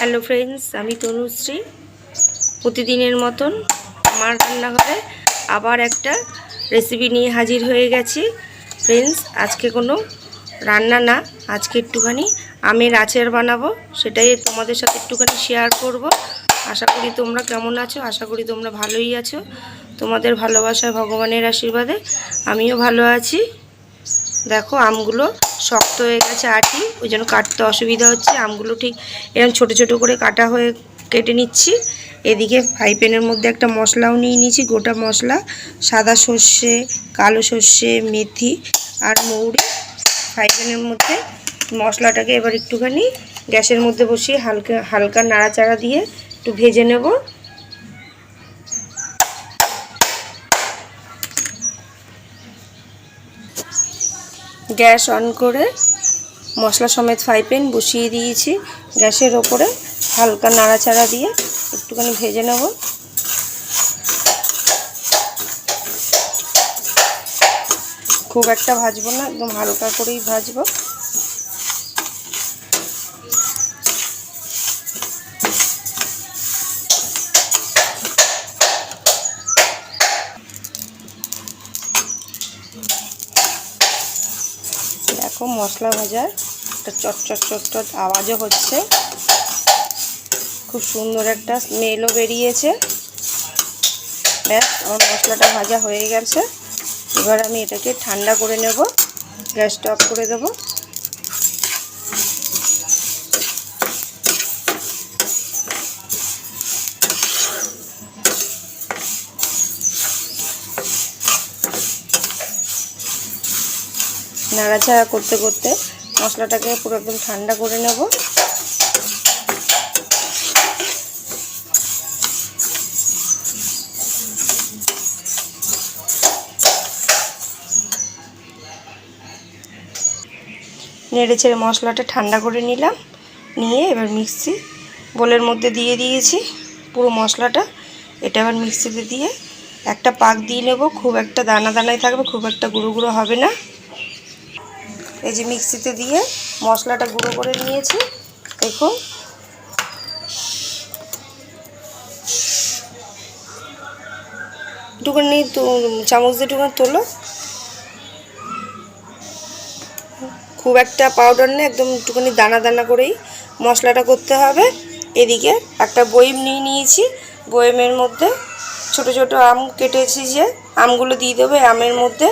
Hello friends আমি তনুশ্রী। প্রতিদিনের মতন আমার রান্নাঘরে আবার একটা রেসিপি নিয়ে হাজির হয়ে গেছি। ফ্রেন্ডস আজকে কোনো রান্না না, আজকে একটুখানি আমের আচার বানাবো, সেটাই তোমাদের সাথে একটুখানি শেয়ার করব। আশা করি তোমরা কেমন আছো? আশা করি তোমরা ভালোই আছো। তোমাদের ভালোবাসায় ভগবানের আশীর্বাদে আমিও ভালো আছি। দেখো আমগুলো শক্ত হয়ে গেছে আটি, ওই জন্য কাটতে অসুবিধা হচ্ছে। আমগুলো ঠিক এরকম ছোট ছোট করে কাটা হয়ে কেটে নিচ্ছি। এদিকে ফ্রাই প্যানের মধ্যে একটা মশলাও নিয়ে নিয়েছি, গোটা মশলা, সাদা সর্ষে, কালো সর্ষে, মেথি আর মৌরি। ফ্রাই প্যানের মধ্যে মশলাটাকে এবার একটুখানি গ্যাসের মধ্যে বসিয়ে হালকা হালকা নাড়াচাড়া দিয়ে একটু ভেজে নেব। গ্যাস অন করে মশলা সমেত ফ্রাই প্যান বসিয়ে দিয়েছি। গ্যাসের ওপরে হালকা নাড়াচাড়া দিয়ে একটুখানি ভেজে নেব। খুব একটা ভাজবো না, একদম হালকা করেই ভাজবো। দেখো মশলা ভাজার একটা চটচট চটচট আওয়াজও হচ্ছে। খুব সুন্দর একটা স্মেলও বেরিয়েছে। ব্যাস, আমার মশলাটা ভাজা হয়ে গেছে। এবার আমি এটাকে ঠান্ডা করে নেব, গ্যাসটা অফ করে দেব। নাড়াচাড়া করতে করতে মশলাটাকে পুরো একদম ঠান্ডা করে নেব। নেড়ে ছেড়ে মশলাটা ঠান্ডা করে নিলাম। নিয়ে এবার মিক্সি বোলের মধ্যে দিয়ে দিয়েছি পুরো মশলাটা। এটা এবার মিক্সিতে দিয়ে একটা পাক দিয়ে নেব। খুব একটা দানা দানায় থাকবে, খুব একটা গুঁড়ো গুঁড়ো হবে না। এই যে মিক্সিতে দিয়ে মশলাটা গুঁড়ো করে নিয়েছি। দেখুন। একটুখানি চামচ দিয়ে একটুখানি তোলো। খুব একটা পাউডার নেই, একদম একটুখানি দানা দানা করেই মশলাটা করতে হবে। এদিকে একটা বইম নিয়ে নিয়েছি। বয়েমের মধ্যে ছোট ছোট আম কেটেছি যে, আমগুলো দিয়ে দেবে আমের মধ্যে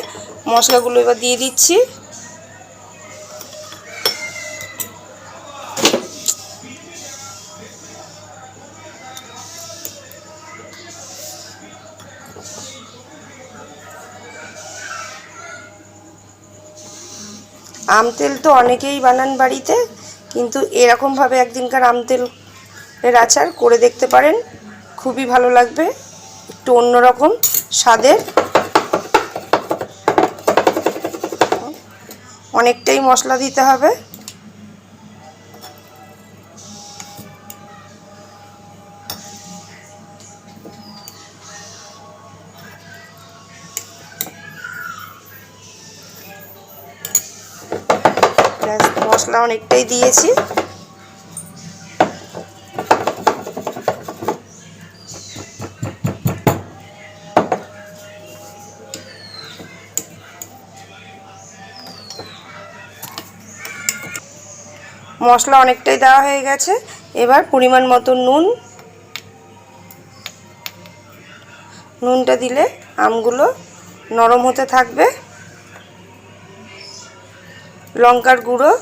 মশলাগুলো এবার দিয়ে দিচ্ছি। আম তেল তো অনেকেই বানান বাড়িতে, কিন্তু এরকমভাবে একদিনকার আম তেলের আচার করে দেখতে পারেন, খুবই ভালো লাগবে, একটু অন্যরকম স্বাদের। অনেকটাই মশলা দিতে হবে। মশলা অনেকটাই দিয়েছি। মশলা অনেকটাই দেওয়া হয়ে গেছে। এবার পরিমাণ মতো নুন। নুনটা দিলে আমগুলো নরম হতে থাকবে। লঙ্কার গুঁড়ো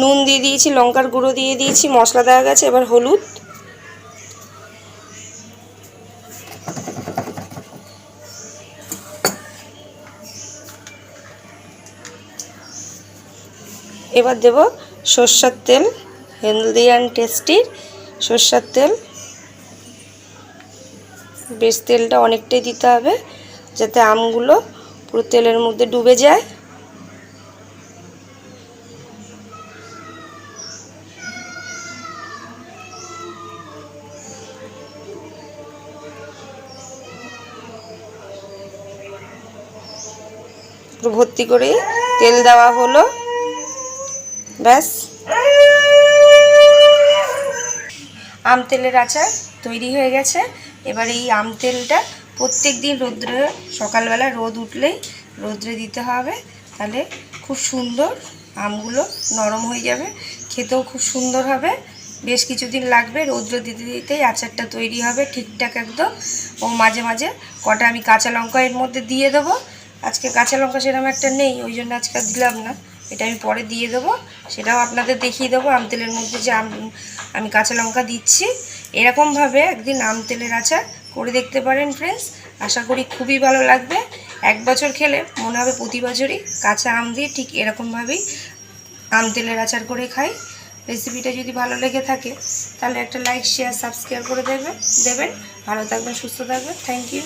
নুন দিয়ে দিয়েছি, লঙ্কার গুঁড়ো দিয়ে দিয়েছি, মশলা দেওয়া গেছে, এবার হলুদ। এবার দেব সর্ষার তেল, হেলদি অ্যান্ড টেস্টির সর্ষার তেল। বেশ তেলটা অনেকটাই দিতে হবে, যাতে আমগুলো পুরো তেলের মধ্যে ডুবে যায়। পুরো ভর্তি করে তেল দেওয়া হলো। ব্যাস। আম তেলের আচার তৈরি হয়ে গেছে। এবার এই আম তেলটা প্রত্যেক দিন রোদ্রে, সকালবেলা রোদ উঠলেই রোদ্রে দিতে হবে। তাহলে খুব সুন্দর আমগুলো নরম হয়ে যাবে। খেতেও খুব সুন্দর হবে। বেশ কিছুদিন লাগবে রৌদ্র দিতে দিতেই আচারটা তৈরি হবে ঠিকঠাক একদম। ও মাঝে মাঝে কটা আমি কাঁচা লঙ্কা এর মধ্যে দিয়ে দেবো। আজকে কাঁচা লঙ্কা সেরকম একটা নেই, ওই জন্য আজকে দিলাম না। এটা আমি পরে দিয়ে দেবো, সেটাও আপনাদের দেখিয়ে দেবো। আম তেলের মধ্যে যে আম, আমি কাঁচা লঙ্কা দিচ্ছি, এরকমভাবে একদিন আম তেলের আচার করে দেখতে পারেন ফ্রেন্ডস আশা করি খুবই ভালো লাগবে। এক বছর খেলে মনে হবে প্রতি বছরই কাঁচা আম দিয়ে ঠিক এরকমভাবেই আম তেলের আচার করে খাই। রেসিপিটা যদি ভালো লেগে থাকে, তাহলে একটা লাইক শেয়ার সাবস্ক্রাইব করে দেবেন দেবেন। ভালো থাকবেন, সুস্থ থাকবেন। Thank you